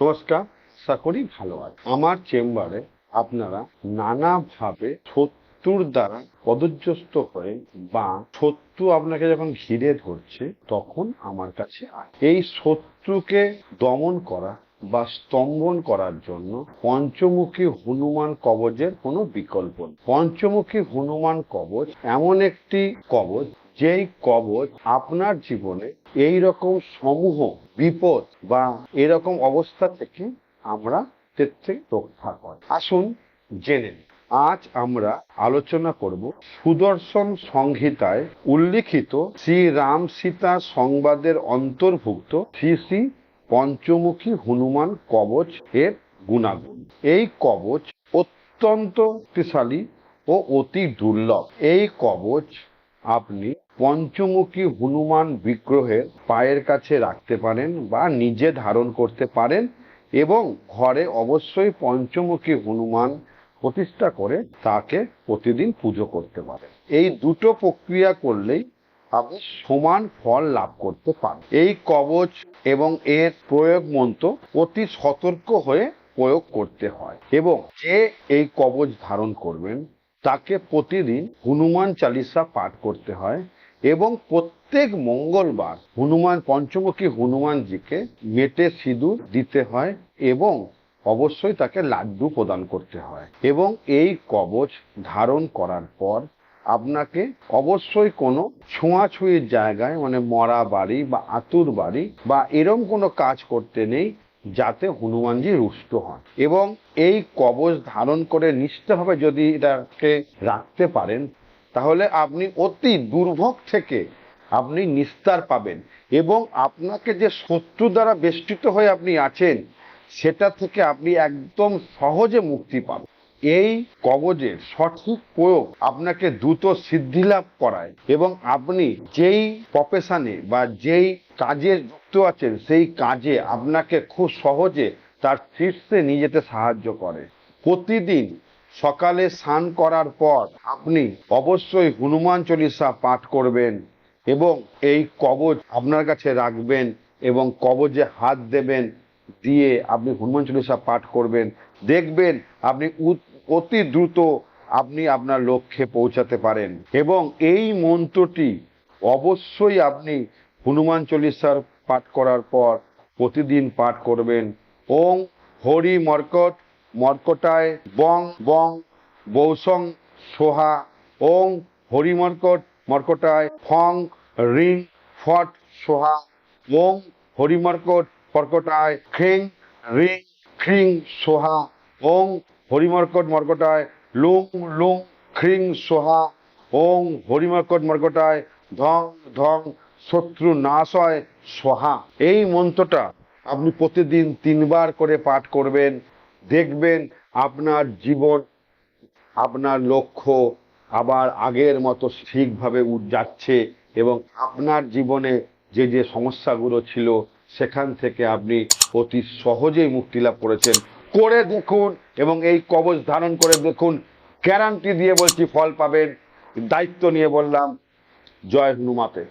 নমস্কার আশা করি ভালো আছে আমার চেম্বারে আপনারা নানাভাবে শত্রুর দ্বারা পদচ্যস্ত হয়ে বা শত্রু আপনাকে যখন ঘিরে ধরছে, তখন আমার কাছে। এই শত্রুকে দমন করা বা স্তম্ভন করার জন্য পঞ্চমুখী হনুমান কবচের কোনো বিকল্প নেই পঞ্চমুখী হনুমান কবচ এমন একটি কবচ যেই কবচ আপনার জীবনে এই রকম সমূহ বিপদ বা এরকম অবস্থা থেকে আমরা থেকে রক্ষা করে। আসুন জেনে নিই। আজ আমরা আলোচনা করব সুদর্শন সংহিতায় উল্লিখিত শ্রী রাম সীতা সংবাদের অন্তর্ভুক্ত শ্রী শ্রী পঞ্চমুখী হনুমান কবচ এর গুণাগুণ। এই কবচ অত্যন্ত শক্তিশালী ও অতি দুর্লভ। এই কবচ আপনি পঞ্চমুখী হনুমান বিগ্রহের পায়ের কাছে রাখতে পারেন বা নিজে ধারণ করতে পারেন এবং ঘরে অবশ্যই পঞ্চমুখী হনুমান প্রতিষ্ঠা করে তাকে প্রতিদিন পুজো করতে পারেন। এই দুটো প্রক্রিয়া করলেই আপনি সমান ফল লাভ করতে পারেন এই কবচ এবং এর প্রয়োগ মন্ত্র অতি সতর্ক হয়ে প্রয়োগ করতে হয় এবং যে এই কবচ ধারণ করবেন তাকে প্রতিদিন হনুমান চালিসা পাঠ করতে হয় এবং প্রত্যেক মঙ্গলবার হনুমান পঞ্চমুখী হনুমানজিকে মেটে সিঁদুর দিতে হয় এবং অবশ্যই তাকে লাড্ডু প্রদান করতে হয় এবং এই কবচ ধারণ করার পর আপনাকে অবশ্যই কোনো ছোঁয়াছুঁয়ির জায়গায় মানে মরা বাড়ি বা আতুর বাড়ি বা এরম কোনো কাজ করতে নেই। যাতে হনুমানজি রুষ্ট হন। এবং এই কবচ ধারণ করে নিষ্ঠাভাবে যদি এটাকে রাখতে পারেন, তাহলে আপনি অতি দুর্ভোগ থেকে আপনি নিস্তার পাবেন। এবং আপনাকে যে শত্রু দ্বারা বেষ্টিত হয়ে আপনি আছেন, সেটা থেকে আপনি একদম সহজে মুক্তি পাবেন। এই কবজের সঠিক প্রয়োগ আপনাকে দ্রুত সিদ্ধি লাভ করায় এবং আপনি যেই প্রফেশনে বা যেই কাজে যুক্ত আছেন, সেই কাজে আপনাকে খুব সহজে তার শীর্ষে নিয়ে যেতে সাহায্য করে। প্রতিদিন সকালে স্নান করার পর আপনি অবশ্যই হনুমান চল্লিশা পাঠ করবেন এবং এই কবজ আপনার কাছে রাখবেন এবং কবজে হাত দেবেন, দিয়ে আপনি হনুমান চল্লিশা পাঠ করবেন। দেখবেন আপনি উত- অতি দ্রুত আপনি আপনার লক্ষ্যে পৌঁছাতে পারেন। এবং এই মন্ত্রটি অবশ্যই আপনি হনুমান চল্লিশার পাঠ করার পর প্রতিদিন পাঠ করবেন। ওং হরি মর্কট, মর্কটায় বং বং, বৌসং, সোহা। ওং হরি মর্কট, মর্কটায় ফং, রিং, ফট, সোহা। ওং হরি মর্কট, মর্কটায় খ্রিং, রিং, খ্রিং, সোহা। ওং হরি মর্কট মর্কটায় লুং লুং, খ্রিং, সোহা, ওং হরি মর্কট মর্কটায় ধং ধং, শত্রু নাশ হয় সোহা। এই মন্ত্রটা আপনি প্রতিদিন তিনবার করে পাঠ করবেন, দেখবেন আপনার জীবন, আপনার লক্ষ্য আবার আগের মতো ঠিকভাবে যাচ্ছে এবং আপনার জীবনে যে যে সমস্যাগুলো ছিল সেখান থেকে আপনি অতি সহজেই মুক্তি লাভ করেছেন। করে দেখুন এবং এই কবচ ধারণ করে দেখুন। গ্যারান্টি দিয়ে বলছি ফল পাবেন, দায়িত্ব নিয়ে বললাম, জয় হনুমাতে।